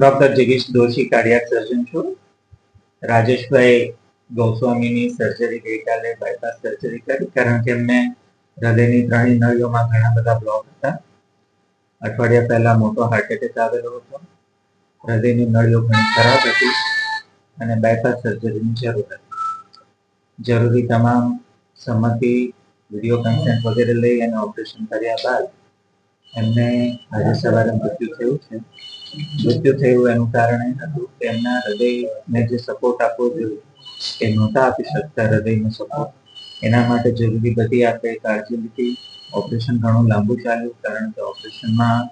Doctor જગીશ Doshi cardiac surgeon છું. રાજેશભાઈ ગૌસ્વામીની સર્જરી ગઈકાલે બાયપાસ સર્જરી કરી, કારણ કે એમને હૃદયની ત્રણેય નળીઓમાં ઘણા બધા બ્લોક હતા. અઠવાડિયા પહેલા મોટો હાર્ટ એટેક આવેલો હતો. હૃદયની નળીઓ ઘણી ખરાબ હતી અને બાયપાસ સર્જરીની જરૂર હતી. જરૂરી તમામ સંમતિ વીડિયો કન્સેન્ટ વગેરે લઈ અને ઓપરેશન કર્યા બાદ એમને આજે સવારે મૃત્યુ થયું છે. મૃત્યુ થયું એનું કારણ એ હતું કે એમના હૃદયને જે સપોર્ટ આપવો જોઈએ, એ નહોતા આપી શકતા હૃદયનો સપોર્ટ એના માટે જરૂરી બધી આપણે કાળજી લીધી. ઓપરેશન ઘણું લાંબુ ચાલ્યું, કારણ કે ઓપરેશનમાં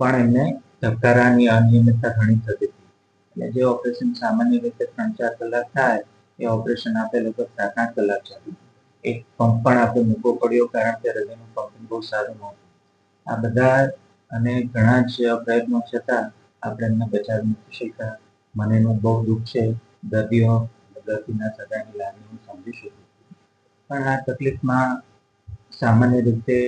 પણ એમને ધબકારાની અનિયમિતતા ઘણી થતી હતી. એટલે જે ઓપરેશન સામાન્ય રીતે ત્રણ ચાર કલાક થાય, એ ઓપરેશન આપણે લગભગ સાત આઠ કલાક ચાલ્યું એક પંપ પણ આપણે મૂકવો પડ્યો, કારણ કે હૃદયનું પંપિંગ બહુ સારું નહોતું. આ બધા અને ઘણા જ પ્રયત્નો છતાં આપણે એમને બચાવી નથી શક્યા. મને એનું બહુ દુઃખ છે. દર્દીઓ, દર્દીના સગાની લાગણી હું સમજી શકું પણ આ તકલીફમાં સામાન્ય રીતે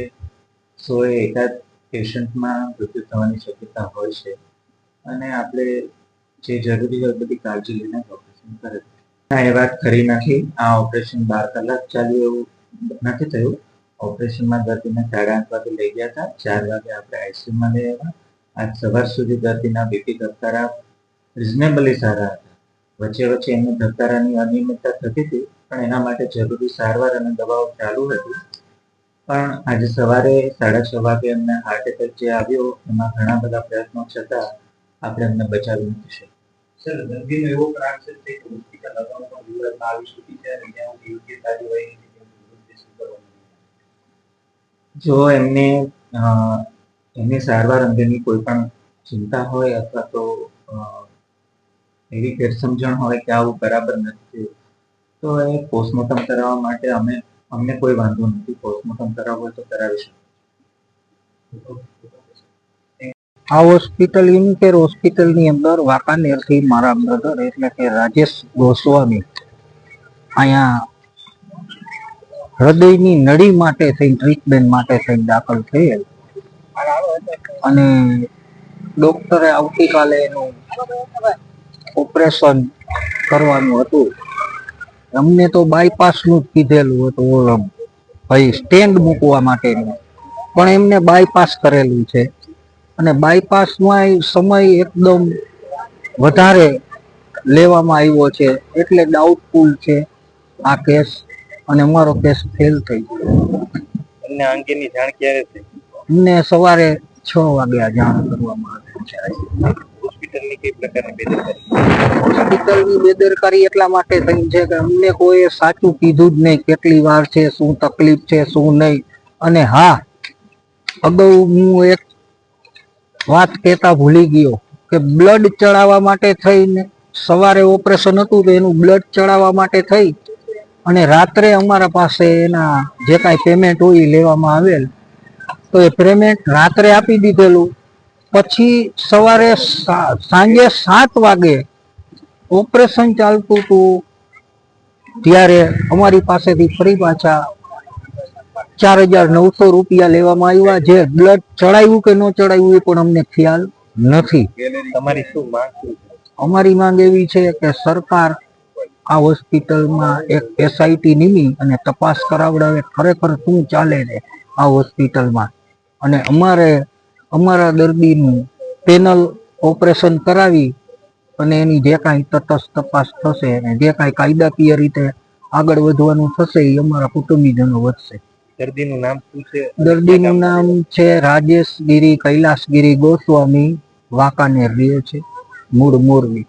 સો એકાદ પેશન્ટમાં મૃત્યુ થવાની શક્યતા હોય છે. અને આપણે જે જરૂરી હોય બધી કાળજી લઈને ઓપરેશન કરે ના, એ વાત ખરી નથી. આ ઓપરેશન બાર કલાક ચાલ્યું એવું નથી થયું. ઓપરેશનમાં દર્દીને સાડા આઠ વાગે લઈ ગયા હતા. ચાર વાગે આપણે આઈસીયુમાં લઈ આવ્યા. આજ સવાર સુધી દર્દીના બીપી ધબકારા રિઝનેબલી સારા હતા. વચ્ચે વચ્ચે એમને ધબકારાની અનિયમિતતા થતી હતી, પણ એના માટે જરૂરી સારવાર અને દવાઓ ચાલુ હતી. પણ આજે સવારે સાડા છ વાગે એમને હાર્ટ એટેક જે આવ્યો, એમાં ઘણા બધા પ્રયત્નો છતાં આપણે એમને બચાવી નથી શક્યા સર, દર્દીનો એવો પ્રાણ છે કે હોસ્પિટલ અગાઉ પણ વિવરમાં આવી ચૂકી છે અને ત્યાં યોગ્ય કાર્યવાહી જો એમને એમની સારવાર અંગેની કોઈ પણ ચિંતા હોય અથવા તો એવી ગેરસમજણ હોય કે આવું બરાબર નથી તો એ પોસ્ટમોર્ટમ કરાવવા માટે અમે, અમને કોઈ વાંધો નથી. પોસ્ટમોર્ટમ કરાવવું હોય તો કરાવી શકીએ. આ હોસ્પિટલ યુનિકેર હોસ્પિટલની અંદર વાંકાનેરથી મારા બ્રધર એટલે કે રાજેશ ગોસ્વામી અહીંયા હૃદયની નળી માટે થઈને ટ્રીટમેન્ટ માટે થઈને દાખલ થયેલ. અને ડોક્ટરે આવતીકાલે એનું ઓપરેશન કરવાનું હતું. અમને તો બાયપાસનું જ કીધેલું હતું ભાઈ, સ્ટેન્ડ મૂકવા માટેનું. પણ એમને બાયપાસ કરેલું છે. અને બાયપાસમાં સમય એકદમ વધારે લેવામાં આવ્યો છે. એટલે ડાઉટફુલ છે આ કેસ. અને અમારો કેસ ફેલ થઈ ગયો. તમને અંગેની જાણ ક્યારે થઈ? અમને સવારે છ વાગ્યા જાણ કરવામાં આવી છે. હોસ્પિટલની કઈ પ્રકારની બેદરકારી? હોસ્પિટલની બેદરકારી એટલા માટે થઈ છે કે અમને કોઈ સાચું કીધું જ નહીં કેટલી વાર છે શું તકલીફ છે શું નહીં. અને હા અગાઉ હું એક વાત કહેતા ભૂલી ગયો કે બ્લડ ચડાવવા માટે થઈને સવારે ઓપરેશન હતું તો એનું બ્લડ ચડાવવા માટે થઈ અને રાત્રે અમારા પાસે એના જે કાંઈ પેમેન્ટ હોય એ લેવામાં આવેલ. તો એ પેમેન્ટ રાત્રે આપી દીધેલું. પછી સવારે સા- સાંજે સાત વાગે ઓપરેશન ચાલતું હતું. ત્યારે અમારી પાસેથી ફરી પાછા ચાર હજાર નવસો રૂપિયા લેવામાં આવ્યા. જે બ્લડ ચડાવ્યું કે ન ચડાવ્યું એ પણ અમને ખ્યાલ નથી. તમારી શું માંગ અમારી માંગ એવી છે કે સરકાર આ હોસ્પિટલમાં એક એસઆઈટી નીમી અને તપાસ કરાવડાવે ખરેખર શું ચાલે છે આ હોસ્પિટલમાં? અને અમારે અમારા દર્દીનું પેનલ ઓપરેશન કરાવી અને એની જે કાંઈ તટસ્થ તપાસ થશે અને જે કાંઈ કાયદાકીય રીતે આગળ વધવાનું થશે એ અમારા કુટુંબીજનો વધશે. દર્દીનું નામ શું છે? દર્દીનું નામ છે રાજેશ ગિરી કૈલાસગીરી ગોસ્વામી વાંકાનેર રહે છે. મૂળ મોરબી.